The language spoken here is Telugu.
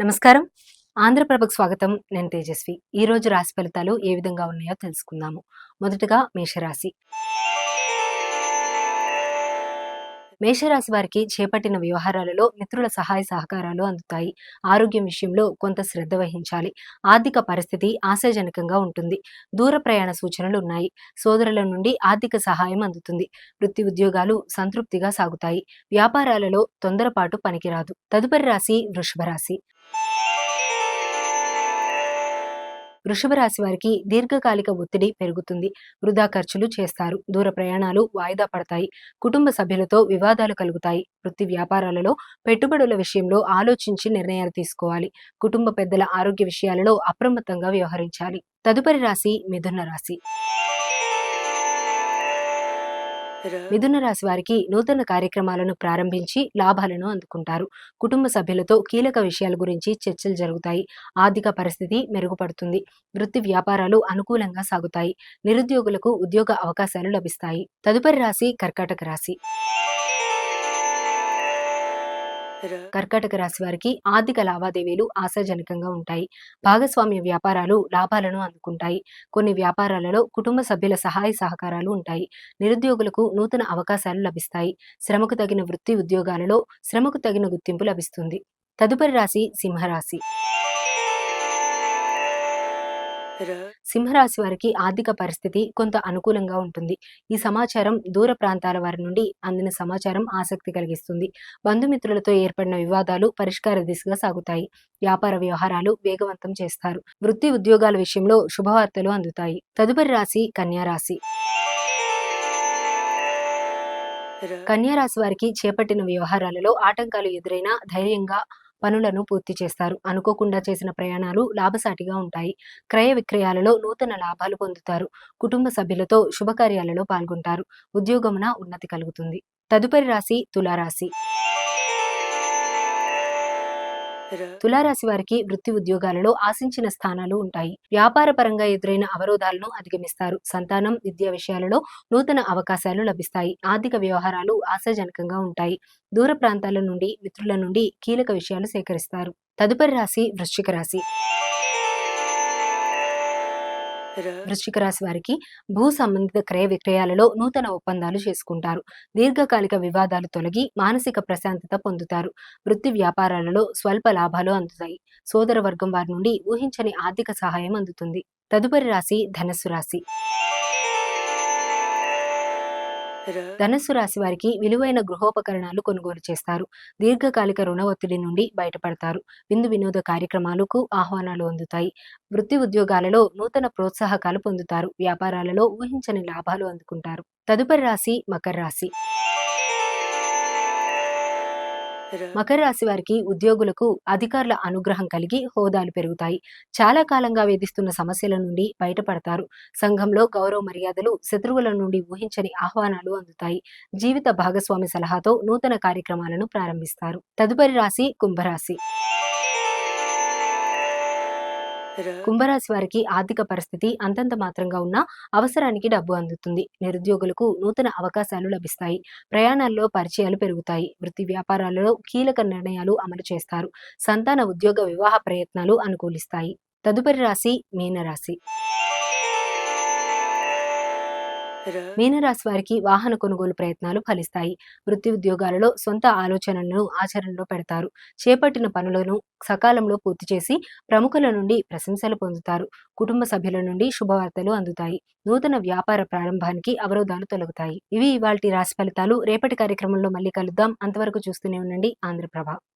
నమస్కారం. ఆంధ్రప్రభకు స్వాగతం. నేను తేజస్వి. ఈ రోజు రాశి ఫలితాలు ఏ విధంగా ఉన్నాయో తెలుసుకుందాము. మొదటగా మేషరాశి. మేషరాశి వారికి చేపట్టిన వ్యవహారాలలో మిత్రుల సహాయ సహకారాలు అందుతాయి. ఆరోగ్యం విషయంలో కొంత శ్రద్ధ వహించాలి. ఆర్థిక పరిస్థితి ఆశాజనకంగా ఉంటుంది. దూర ప్రయాణ సూచనలు ఉన్నాయి. సోదరుల నుండి ఆర్థిక సహాయం అందుతుంది. వృత్తి ఉద్యోగాలు సంతృప్తిగా సాగుతాయి. వ్యాపారాలలో తొందరపాటు పనికిరాదు. తదుపరి రాశి వృషభ రాశి. వృషభ రాశి వారికి దీర్ఘకాలిక ఒత్తిడి పెరుగుతుంది. వృధా ఖర్చులు చేస్తారు. దూర ప్రయాణాలు వాయిదా పడతాయి. కుటుంబ సభ్యులతో వివాదాలు కలుగుతాయి. వృత్తి వ్యాపారాలలో పెట్టుబడుల విషయంలో ఆలోచించి నిర్ణయాలు తీసుకోవాలి. కుటుంబ పెద్దల ఆరోగ్య విషయాలలో అప్రమత్తంగా వ్యవహరించాలి. తదుపరి రాశి మిథున రాశి. మిథున రాశి వారికి నూతన కార్యక్రమాలను ప్రారంభించి లాభాలను అందుకుంటారు. కుటుంబ సభ్యులతో కీలక విషయాల గురించి చర్చలు జరుగుతాయి. ఆర్థిక పరిస్థితి మెరుగుపడుతుంది. వృత్తి వ్యాపారాలు అనుకూలంగా సాగుతాయి. నిరుద్యోగులకు ఉద్యోగ అవకాశాలు లభిస్తాయి. తదుపరి రాశి కర్కాటక రాశి. కర్కాటక రాశి వారికి ఆర్థిక లావాదేవీలు ఆశాజనకంగా ఉంటాయి. భాగస్వామ్య వ్యాపారాలు లాభాలను అందుకుంటాయి. కొన్ని వ్యాపారాలలో కుటుంబ సభ్యుల సహాయ సహకారాలు ఉంటాయి. నిరుద్యోగులకు నూతన అవకాశాలు లభిస్తాయి. శ్రమకు తగిన వృత్తి ఉద్యోగాలలో శ్రమకు తగిన గుర్తింపు లభిస్తుంది. తదుపరి రాశి సింహరాశి. సింహరాశి వారికి ఆర్థిక పరిస్థితి కొంత అనుకూలంగా ఉంటుంది. ఈ సమాచారం దూర ప్రాంతాల వారి నుండి అందిన సమాచారం ఆసక్తి కలిగిస్తుంది. బంధుమిత్రులతో ఏర్పడిన వివాదాలు పరిష్కార దిశగా సాగుతాయి. వ్యాపార వ్యవహారాలు వేగవంతం చేస్తారు. వృత్తి ఉద్యోగాల విషయంలో శుభవార్తలు అందుతాయి. తదుపరి రాశి కన్యా రాశి. కన్యారాశి వారికి చేపట్టిన వ్యవహారాలలో ఆటంకాలు ఎదురైనా ధైర్యంగా పనులను పూర్తి చేస్తారు. అనుకోకుండా చేసిన ప్రయాణాలు లాభసాటిగా ఉంటాయి. క్రయ విక్రయాలలో నూతన లాభాలు పొందుతారు. కుటుంబ సభ్యులతో శుభకార్యాలలో పాల్గొంటారు. ఉద్యోగమున ఉన్నతి కలుగుతుంది. తదుపరి రాశి తులారాశి. తులారాశి వారికి వృత్తి ఉద్యోగాలలో ఆశించిన స్థానాలు ఉంటాయి. వ్యాపార పరంగా ఎదురైన అవరోధాలను అధిగమిస్తారు. సంతానం విద్యా విషయాలలో నూతన అవకాశాలు లభిస్తాయి. ఆర్థిక వ్యవహారాలు ఆశాజనకంగా ఉంటాయి. దూర ప్రాంతాల నుండి మిత్రుల నుండి కీలక విషయాలు సేకరిస్తారు. తదుపరి రాశి వృశ్చిక రాశి. వృశ్చిక రాశి వారికి భూ సంబంధిత క్రయ విక్రయాలలో నూతన ఒప్పందాలు చేసుకుంటారు. దీర్ఘకాలిక వివాదాలు తొలగి మానసిక ప్రశాంతత పొందుతారు. వృత్తి వ్యాపారాలలో స్వల్ప లాభాలు అందుతాయి. సోదర వర్గం వారి నుండి ఊహించని ఆర్థిక సహాయం అందుతుంది. తదుపరి రాశి ధనస్సు రాశి. ధనస్సు రాశి వారికి విలువైన గృహోపకరణాలు కొనుగోలు చేస్తారు. దీర్ఘకాలిక రుణ ఒత్తిడి నుండి బయటపడతారు. విందు వినోద కార్యక్రమాలకు ఆహ్వానాలు అందుతాయి. వృత్తి ఉద్యోగాలలో నూతన ప్రోత్సాహకాలు పొందుతారు. వ్యాపారాలలో ఊహించని లాభాలు అందుకుంటారు. తదుపరి రాశి మకర రాశి. మకర రాశి వారికి ఉద్యోగులకు అధికారుల అనుగ్రహం కలిగి హోదాలు పెరుగుతాయి. చాలా కాలంగా వేధిస్తున్న సమస్యల నుండి బయటపడతారు. సంఘంలో గౌరవ మర్యాదలు శత్రువుల నుండి ఊహించని ఆహ్వానాలు అందుతాయి. జీవిత భాగస్వామి సలహాతో నూతన కార్యక్రమాలను ప్రారంభిస్తారు. తదుపరి రాశి కుంభరాశి. కుంభరాశి వారికి ఆర్థిక పరిస్థితి అంతంత మాత్రంగా ఉన్న అవసరానికి డబ్బు అందుతుంది. నిరుద్యోగులకు నూతన అవకాశాలు లభిస్తాయి. ప్రయాణాల్లో పరిచయాలు పెరుగుతాయి. వృత్తి వ్యాపారాలలో కీలక నిర్ణయాలు అమలు చేస్తారు. సంతాన ఉద్యోగ వివాహ ప్రయత్నాలు అనుకూలిస్తాయి. తదుపరి రాశి మీనరాశి. మీనరాశి వారికి వాహన కొనుగోలు ప్రయత్నాలు ఫలిస్తాయి. వృత్తి ఉద్యోగాలలో సొంత ఆలోచనలను ఆచరణలో పెడతారు. చేపట్టిన పనులను సకాలంలో పూర్తి చేసి ప్రముఖుల నుండి ప్రశంసలు పొందుతారు. కుటుంబ సభ్యుల నుండి శుభవార్తలు అందుతాయి. నూతన వ్యాపార ప్రారంభానికి అవరోధాలు తొలగుతాయి. ఇవి ఇవాళ రాశి ఫలితాలు. రేపటి కార్యక్రమంలో మళ్ళీ కలుద్దాం. అంతవరకు చూస్తూనే ఉండండి. ఆంధ్రప్రభ